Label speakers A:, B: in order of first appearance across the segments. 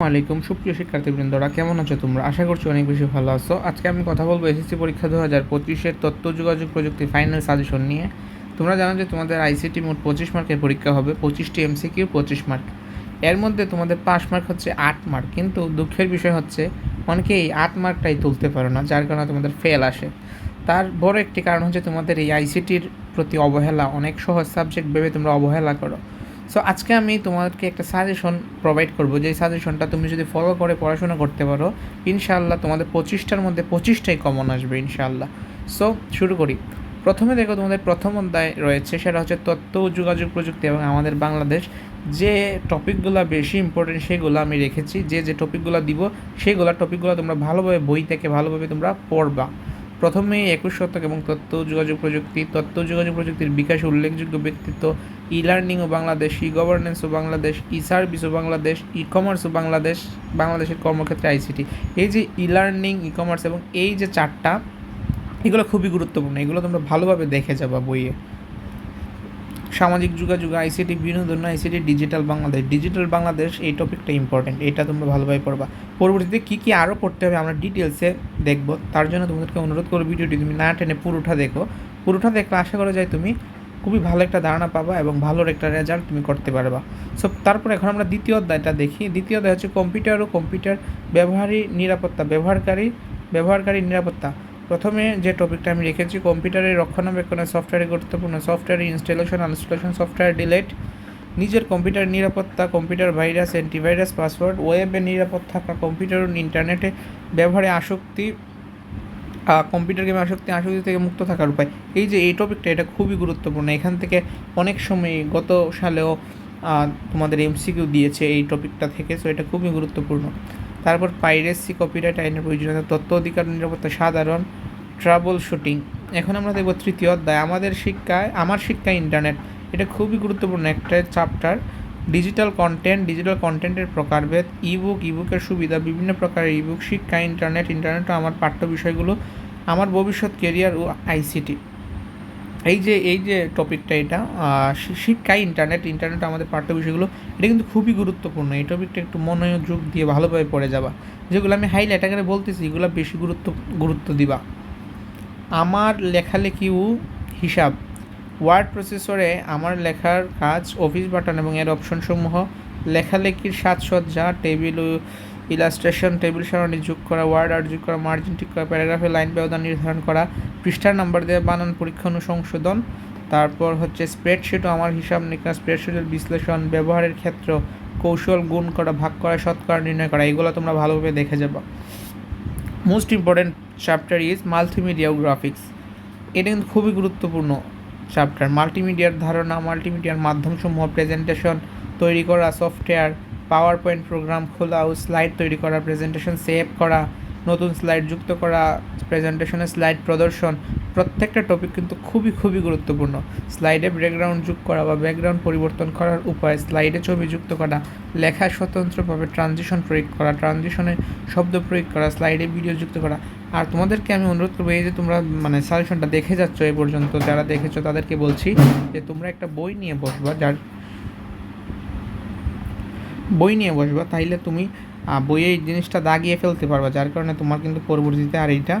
A: আলাইকুম সুপ্রিয় শিক্ষার্থীবৃন্দরা, কেমন আছো তোমরা? আশা করছি অনেক বেশি ভালো আছো। আজকে আমি কথা বলব এসএসসি পরীক্ষা দু হাজার পঁচিশের তথ্য যোগাযোগ প্রযুক্তি ফাইনাল সাজেশন নিয়ে। তোমরা জানো যে তোমাদের আইসিটি মোট পঁচিশ মার্কের পরীক্ষা হবে, পঁচিশটি এমসিকিউ পঁচিশ মার্ক। এর মধ্যে তোমাদের পাস মার্ক হচ্ছে আট মার্ক, কিন্তু দুঃখের বিষয় হচ্ছে অনেকে এই আট মার্কটাই তুলতে পারো না, যার কারণে তোমাদের ফেল আসে। তার বড় একটি কারণ হচ্ছে তোমাদের এই আইসিটির প্রতি অবহেলা, অনেক সহজ সাবজেক্ট ভেবে তোমরা অবহেলা করো। সো আজকে আমি তোমাদেরকে একটা সাজেশন প্রোভাইড করব। যে সাজেশনটা তুমি যদি ফলো করে পড়াশোনা করতে পারো, ইনশাআল্লাহ তোমাদের পঁচিশটার মধ্যে পঁচিশটাই কমন আসবে, ইনশাআল্লাহ। সো শুরু করি। প্রথমে দেখো তোমাদের প্রথম অধ্যায় রয়েছে, সেটা হচ্ছে তথ্য যোগাযোগ প্রযুক্তি এবং আমাদের বাংলাদেশ। যে টপিকগুলো বেশি ইম্পর্টেন্ট সেগুলো আমি রেখেছি। যে যে টপিকগুলো দিব, সেগুলো টপিকগুলো তোমরা ভালোভাবে বই থেকে ভালোভাবে তোমরা পড়বা। প্রথমে একুশ শতক এবং তথ্য যোগাযোগ প্রযুক্তি তথ্য যোগাযোগ প্রযুক্তির বিকাশ উল্লেখযোগ্য ব্যক্তিত্ব ই লার্নিং ও বাংলাদেশ ই গভর্নেন্স ও বাংলাদেশ ই সার্ভিস ও বাংলাদেশ ই কমার্স ও বাংলাদেশ, বাংলাদেশের কর্মক্ষেত্রে আইসিটি এই যে ই লার্নিং ই কমার্স এবং এই যে চারটা, এগুলো খুবই গুরুত্বপূর্ণ। এগুলো তোমরা ভালোভাবে দেখে যাবা বইয়ে। সামাজিক যোগাযোগ আইসিটি বিনোদন ICT digital Bangladesh. Digital Bangladesh এই টপিকটা ইম্পর্টেন্ট এটা তোমরা ভালোভাবে পড়বা। পরবর্তীতে কী কী আরও পড়তে হবে আমরা ডিটেলসে দেখব। তার জন্য তোমাদেরকে অনুরোধ করব ভিডিওটি তুমি না টেনে পুরোটা দেখো। পুরোটা দেখলে আশা করা যায় তুমি খুবই ভালো একটা ধারণা পাবা এবং ভালোর একটা রেজাল্ট তুমি করতে পারবা। সো তারপর এখন আমরা দ্বিতীয় অধ্যায়টা দেখি। দ্বিতীয় অধ্যায় হচ্ছে কম্পিউটার ও কম্পিউটার ব্যবহারী নিরাপত্তা, ব্যবহারকারী ব্যবহারকারী নিরাপত্তা। প্রথমে যে টপিকটা আমি রেখেছি কম্পিউটারের রক্ষণাবেক্ষণের সফটওয়্যারে গুরুত্বপূর্ণ software installation uninstallation software delete নিজের কম্পিউটার নিরাপত্তা, কম্পিউটার ভাইরাস, অ্যান্টিভাইরাস, পাসওয়ার্ড, ওয়েবে নিরাপদ থাকা, কম্পিউটার ইন্টারনেটে ব্যবহারে আসক্তি কম্পিউটার গেমে আসক্তি আসক্তি থেকে মুক্ত থাকার উপায়। এই যে, এই টপিকটা এটা খুবই গুরুত্বপূর্ণ। এখান থেকে অনেক সময় গত সালেও তোমাদের এমসিকিউ দিয়েছে এই টপিকটা থেকে সো এটা খুবই গুরুত্বপূর্ণ। তারপর পাইরেসি কপিরাইট আইনের প্রয়োজনীয়তা, তথ্য অধিকার নিরাপত্তা, সাধারণ ট্রাবল শুটিং এখন আমরা দেখব তৃতীয় অধ্যায়। আমাদের শিক্ষায়, আমার শিক্ষায় ইন্টারনেট এটা খুবই গুরুত্বপূর্ণ একটা চ্যাপ্টার ডিজিটাল কন্টেন্ট ডিজিটাল কন্টেন্টের প্রকারভেদ ইবুক ইবুকের সুবিধা, বিভিন্ন প্রকারের ইবুক শিক্ষা ইন্টারনেট ইন্টারনেট আমার পাঠ্য বিষয়গুলো, আমার ভবিষ্যৎ কেরিয়ার ও আইসিটি এই যে এই যে টপিকটা এটা শিক্ষা ইন্টারনেট ইন্টারনেট আমাদের পাঠ্য বিষয়গুলো, এটা কিন্তু খুবই গুরুত্বপূর্ণ। এই টপিকটা একটু মনোযোগ দিয়ে ভালোভাবে পড়ে যাবা। যেগুলো আমি হাইলাইট আকারে বলতেছি, এগুলো বেশি গুরুত্ব গুরুত্ব দিবা। আমার লেখালেখি ও হিসাব। ওয়ার্ড প্রসেসরে আমার লেখার কাজ, অফিস বাটন এবং এর অপশনসমূহ, লেখালেখির সাজসজ্জা, টেবিল ইলাস্ট্রেশন, টেবিল সারণী যোগ করা, ওয়ার্ড আর্ট যোগ করা, মার্জিন ঠিক করা, প্যারাগ্রাফে লাইন ব্যবধান নির্ধারণ করা, পৃষ্ঠার নাম্বার দেওয়া, বানান পরীক্ষা অনুসংশোধন, তারপর হচ্ছে স্প্রেডশিট ও আমার হিসাব নিকাশ স্প্রেডশিটের বিশ্লেষণ, ব্যবহারের ক্ষেত্র, কৌশল গুণ করা, ভাগ করা শতকরা নির্ণয় করা, এগুলো তোমরা ভালোভাবে দেখে যাবা। Most important chapter is multimedia graphics এটা কিন্তু খুবই গুরুত্বপূর্ণ। চ্যাপ্টার মাল্টিমিডিয়ার ধারণা মাল্টিমিডিয়ার মাধ্যমসমূহ প্রেজেন্টেশন তৈরি করা সফটওয়্যার পাওয়ার পয়েন্ট প্রোগ্রাম খোলা ও স্লাইড তৈরি করা প্রেজেন্টেশন সেভ করা নতুন স্লাইড যুক্ত করা প্রেজেন্টেশনের স্লাইড প্রদর্শন, প্রত্যেকটা টপিক কিন্তু খুবই খুবই গুরুত্বপূর্ণ। স্লাইডে ব্যাকগ্রাউন্ড যোগ করা বা ব্যাকগ্রাউন্ড পরিবর্তন করার উপায় স্লাইডে ছবি যুক্ত করা, লেখা স্বতন্ত্রভাবে ট্রানজিশন প্রয়োগ করা ট্রানজিশনে শব্দ প্রয়োগ করা স্লাইডে ভিডিও যুক্ত করা। আর তোমাদেরকে আমি অনুরোধ করব, এই যে তোমরা মানে সাজেশনটা দেখে যাচ্ছ এই পর্যন্ত, যারা দেখেছ তাদেরকে বলছি যে তোমরা একটা বই নিয়ে বসবা, যার বই নিয়ে বসবা, তাইলে তুমি বইয়ে এই জিনিসটা দাগিয়ে ফেলতে পারবা, যার কারণে তোমার কিন্তু পরবর্তীতে আর এইটা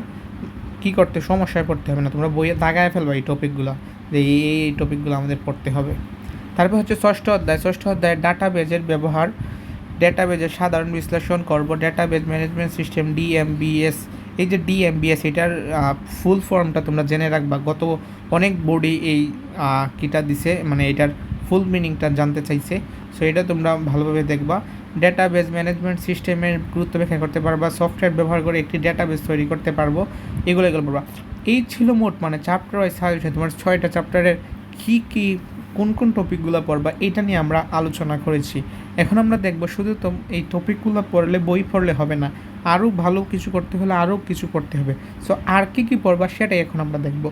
A: কী করতে, সমস্যায় পড়তে হবে না। তোমরা বইয়ে দাগায় ফেলবা এই টপিকগুলো যে এই এই টপিকগুলো আমাদের পড়তে হবে। তারপর হচ্ছে ষষ্ঠ অধ্যায়। ষষ্ঠ অধ্যায় ডাটাবেজের ব্যবহার। ডেটাবেজের সাধারণ বিশ্লেষণ করব। ডেটাবেজ ম্যানেজমেন্ট সিস্টেম ডিএমবিএস এই যে ডিএমবিএস এটার ফুল ফর্মটা তোমরা জেনে রাখবা। গত অনেক বোর্ডই এই কিটা দিছে মানে এটার ফুল মিনিংটা জানতে চাইছে। সো এটা তোমরা ভালোভাবে দেখবা। ডেটাবেজ ম্যানেজমেন্ট সিস্টেমের গুরুত্ব ব্যাখ্যা করতে পারবা। সফটওয়্যার ব্যবহার করে একটি ডেটাবেজ তৈরি করতে পারব। এগুলো এগুলো পড়বা। এই ছিল মোট মানে চ্যাপ্টার ওয়াইজ সাজেশন। তোমার ছয়টা চ্যাপ্টারের কী কী, কোন কোন টপিকগুলো পড়বা, এটা নিয়ে আমরা আলোচনা করেছি। এখন আমরা দেখব শুধু তো এই টপিকগুলো পড়লে বই পড়লে হবে না আরও ভালো কিছু করতে হলে আরও কিছু করতে হবে। সো আর কী কী পড়বা সেটাই এখন আমরা দেখব।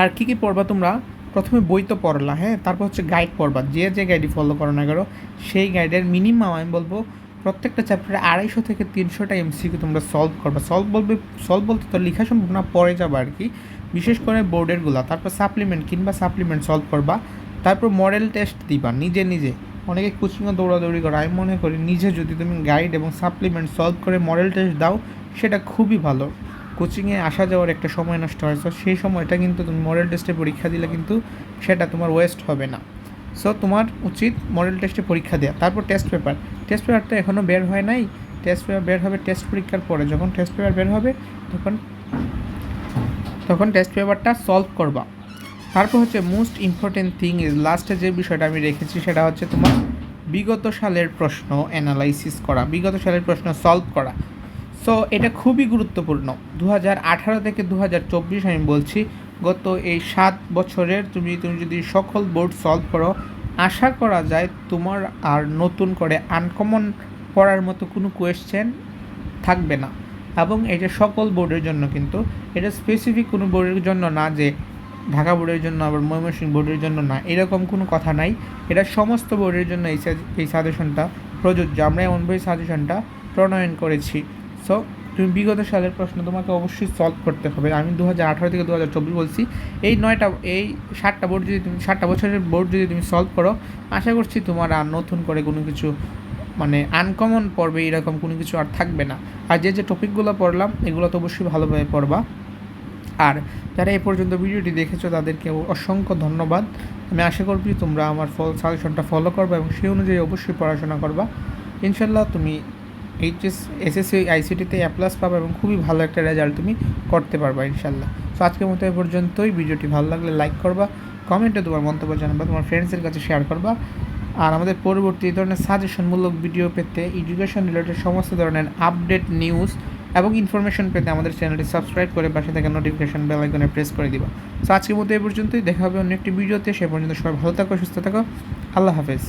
A: আর কী কী পড়বা তোমরা? প্রথমে বই তো পড়লা হ্যাঁ? তারপর হচ্ছে গাইড পড়বা। যে যে গাইডই ফলো করো না করো সেই গাইডের মিনিমাম আমি বলব প্রত্যেকটা চ্যাপ্টারে আড়াইশো থেকে তিনশোটা এমসিকিউ তোমরা সলভ করবা। সলভ বলবে সলভ বলতে তো লেখা সম্ভব না পড়ে যাবে আর কি। বিশেষ করে বোর্ডেরগুলা তারপর সাপ্লিমেন্ট কিংবা সাপ্লিমেন্ট সলভ করবা। তারপর মডেল টেস্ট দিবা, নিজে নিজে। অনেকে কোচিংয়ে দৌড়াদৌড়ি করে। আমি মনে করি নিজে যদি তুমি গাইড এবং সাপ্লিমেন্ট সলভ করে মডেল টেস্ট দাও, সেটা খুবই ভালো। কোচিংয়ে আসা যাওয়ার একটা সময় নষ্ট হয়। সো সেই সময়টা কিন্তু তুমি মডেল টেস্টে পরীক্ষা দিলে কিন্তু সেটা তোমার ওয়েস্ট হবে না। সো তোমার উচিত মডেল টেস্টে পরীক্ষা দেওয়া তারপর টেস্ট পেপার টেস্ট পেপারটা এখনও বের হয় নাই। টেস্ট পেপার বের হবে টেস্ট পরীক্ষার পরে। যখন টেস্ট পেপার বের হবে, তখন তখন টেস্ট পেপারটা সলভ করবা। তারপর হচ্ছে মোস্ট ইম্পর্টেন্ট থিং ইজ লাস্টে যে বিষয়টা আমি রেখেছি, সেটা হচ্ছে তোমার বিগত সালের প্রশ্ন অ্যানালাইসিস করা। বিগত সালের প্রশ্ন সলভ করা। সো এটা খুবই গুরুত্বপূর্ণ। দু হাজার আঠারো থেকে দু হাজার চব্বিশ আমি বলছি, গত এই সাত বছরের তুমি তুমি যদি সকল বোর্ড সলভ করো, আশা করা যায় তোমার আর নতুন করে আনকমন পড়ার মতো কোনো কোয়েশ্চেন থাকবে না। এবং এটা সকল বোর্ডের জন্য কিন্তু, এটা স্পেসিফিক কোনো বোর্ডের জন্য না যে ঢাকা বোর্ডের জন্য, আবার ময়মনসিংহ বোর্ডের জন্য না, এরকম কোনো কথা নাই। এটা সমস্ত বোর্ডের জন্য এই এই সাজেশনটা প্রযোজ্য। আমরা এমনভাবে সাজেশনটা প্রণয়ন করেছি। সো তুমি বিগত সালের প্রশ্ন তোমাকে অবশ্যই সলভ করতে হবে। আমি দু হাজার আঠারো থেকে দু হাজার চব্বিশ বলছি। এই নয়টা, এই সাতটা বোর্ড যদি তুমি, সাতটা বছরের বোর্ড যদি তুমি সলভ করো, আশা করছি তোমার আর নতুন করে কোনো কিছু মানে আনকমন পড়বে এরকম কোনো কিছু আর থাকবে না। আর যে যে টপিকগুলো পড়লাম, এগুলো তো অবশ্যই ভালোভাবে পড়বা। আর যারা এই পর্যন্ত ভিডিওটি দেখেছ, তাদেরকে অসংখ্য ধন্যবাদ। আমি আশা করবি তোমরা আমার ফল সাজেশনটা ফলো করবে এবং সেই অনুযায়ী অবশ্যই পড়াশোনা করবা। ইনশাল্লাহ তুমি এইচএস এসএসসি আইসিটিতে এ প্লাস পাবে এবং খুবই ভালো একটা রেজাল্ট তুমি করতে পারবা ইনশাল্লাহ সো আজকের মতো এ পর্যন্তই। ভিডিওটি ভালো লাগলে লাইক করবা কমেন্টে তোমার মন্তব্য জানাবা, তোমার ফ্রেন্ডসের কাছে শেয়ার করবা। আর আমাদের পরবর্তী ধরনের সাজেশনমূলক ভিডিও পেতে এডুকেশন রিলেটেড সমস্ত ধরনের আপডেট নিউজ এবং ইনফরমেশন পেতে আমাদের চ্যানেলটি সাবস্ক্রাইব করে পাশে থাকা নোটিফিকেশন বেল আইকনে প্রেস করে দিবা। সো আজকের মতো এ পর্যন্তই। দেখা হবে অন্য একটি ভিডিওতে সে পর্যন্ত সবাই ভালো থাকো, সুস্থ থাকো। আল্লাহ হাফেজ।